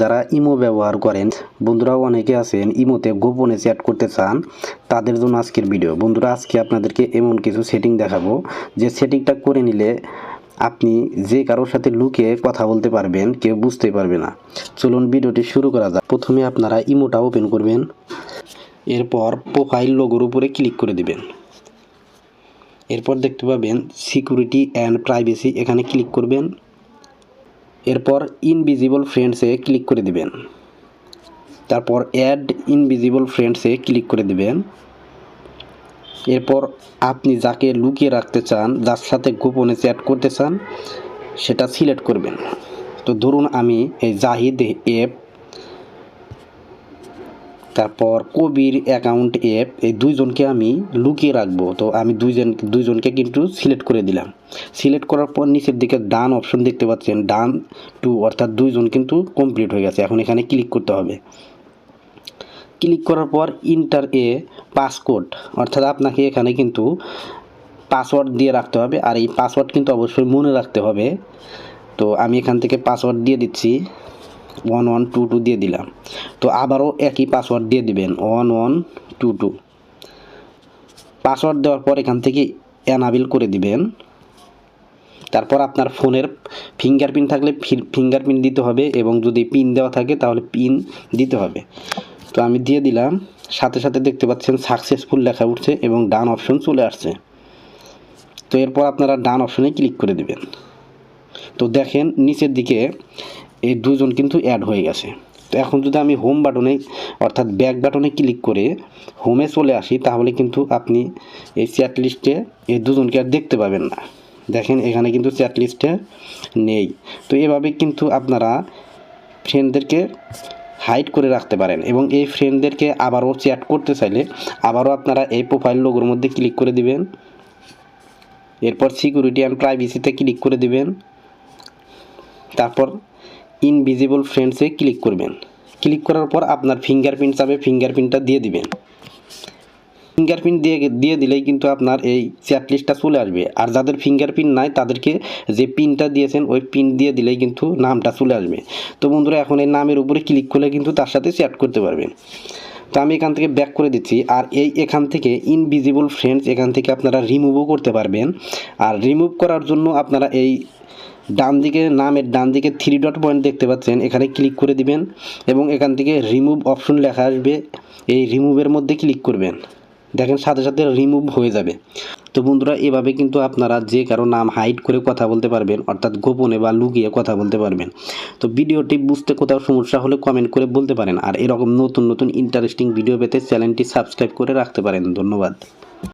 যারা ইমো ব্যবহার করেন, বন্ধুরাও অনেকে আছেন ইমোতে গোপনে চ্যাট করতে চান, তাদের জন্য আজকের ভিডিও বন্ধুরা, আজকে আপনাদেরকে এমন কিছু সেটিং দেখাবো, যে সেটিংটা করে নিলে আপনি যে কারোর সাথে লুকিয়ে কথা বলতে পারবেন, কেউ বুঝতেই পারবে না। চলুন ভিডিওটি শুরু করা যাক। প্রথমে আপনারা ইমোটা ওপেন করবেন। এরপর প্রোফাইল লোগোর উপরে ক্লিক করে দিবেন। এরপর দেখতে পাবেন সিকিউরিটি অ্যান্ড প্রাইভেসি এখানে ক্লিক করবেন। এরপর ইনভিজিবল ফ্রেন্ডসে ক্লিক করে দিবেন। তারপর অ্যাড ইনভিজিবল ফ্রেন্ডসে ক্লিক করে দিবেন। এরপর আপনি যাকে লুকিয়ে রাখতে চান, যার সাথে গোপনে চ্যাট করতে চান, সেটা সিলেক্ট করবেন। তো ধরুন আমি এই জাহিদ অ্যাপ তারপর কবির অ্যাকাউন্ট অ্যাপ এই দুইজনকে আমি লুকিয়ে রাখব। তো আমি দুইজন, দুইজনকে কিন্তু সিলেক্ট করে দিলাম। সিলেক্ট করার পর নিচের দিকে ডান অপশন দেখতে পাচ্ছেন। ডান টু অর্থাৎ দুইজন কিন্তু কমপ্লিট হয়ে গেছে। এখন এখানে ক্লিক করতে হবে। ক্লিক করার পর ইন্টার এ পাসকোড অর্থাৎ আপনাকে এখানে কিন্তু পাসওয়ার্ড দিয়ে রাখতে হবে। আর এই পাসওয়ার্ড কিন্তু অবশ্যই মনে রাখতে হবে। তো আমি এখান থেকে পাসওয়ার্ড দিয়ে দিচ্ছি। ওয়ান ওয়ান টু টু দিয়ে দিলাম। তো আবারও একই পাসওয়ার্ড দিয়ে দিবেন, one one two two. Password দেওয়ার পর এখান থেকে অ্যানাবিল করে দিবেন। তারপর আপনার ফোনের ফিঙ্গারপ্রিন্ট থাকলে ফিঙ্গারপ্রিন্ট দিতে হবে এবং যদি পিন দেওয়া থাকে তাহলে পিন দিতে হবে। তো আমি দিয়ে দিলাম, সাথে সাথে দেখতে পাচ্ছেন সাকসেসফুল লেখা উঠছে এবং ডান অপশন চলে আসছে। তো এরপর আপনারা ডান অপশনে ক্লিক করে দিবেন। তো দেখেন নিচের দিকে এই দুজন কিন্তু অ্যাড হয়ে গেছে। তো এখন যদি আমি হোম বাটনে অর্থাৎ ব্যাক বাটনে ক্লিক করে হোমে চলে আসি, তাহলে কিন্তু আপনি এই চ্যাট লিস্টে এই দুজনকে আর দেখতে পাবেন না। দেখেন, এখানে কিন্তু চ্যাট লিস্টে নেই। তো এভাবে কিন্তু আপনারা ফ্রেন্ডদেরকে হাইড করে রাখতে পারেন এবং এই ফ্রেন্ডদেরকে আবারও চ্যাট করতে চাইলে আবারও আপনারা এই প্রোফাইল লোগোর মধ্যে ক্লিক করে দিবেন। এরপর সিকিউরিটি অ্যান্ড প্রাইভেসিতে ক্লিক করে দিবেন। তারপর ইনভিজিবল ফ্রেন্ডসে ক্লিক করবেন। ক্লিক করার পর আপনার ফিঙ্গারপ্রিন্ট চাবে ফিঙ্গারপ্রিন্টটা দিয়ে দিবেন। ফিঙ্গারপ্রিন্ট দিয়ে দিয়ে দিলেই কিন্তু আপনার এই চ্যাট লিস্টটা চলে আসবে। আর যাদের ফিঙ্গারপ্রিন্ট নাই, তাদেরকে যে পিনটা দিয়েছেন, ওই পিন দিয়ে দিলেই কিন্তু নামটা চলে আসবে। তো বন্ধুরা, এখন এই নামের উপরে ক্লিক করলে কিন্তু তার সাথে চ্যাট করতে পারবেন। তো আমি এখান থেকে ব্যাক করে দিচ্ছি। আর এই এখান থেকে ইনভিজিবল ফ্রেন্ডস এখান থেকে আপনারা রিমুভও করতে পারবেন। আর রিমুভ করার জন্য আপনারা এই ডান দিকে নামের ডান দিকে থ্রি ডট পয়েন্ট দেখতে পাচ্ছেন। এখানে ক্লিক করে দিবেন এবং এখান থেকে রিমুভ অপশন লেখা আসবে। এই রিমুভের মধ্যে ক্লিক করবেন। দেখেন সাথে সাথে রিমুভ হয়ে যাবে। তো বন্ধুরা, এভাবে কিন্তু আপনারা যে কারও নাম হাইড করে কথা বলতে পারবেন, অর্থাৎ গোপনে বা লুকিয়ে কথা বলতে পারবেন। তো ভিডিওটি বুঝতে কোথাও সমস্যা হলে কমেন্ট করে বলতে পারেন। আর এরকম নতুন নতুন ইন্টারেস্টিং ভিডিও পেতে চ্যানেলটি সাবস্ক্রাইব করে রাখতে পারেন। ধন্যবাদ।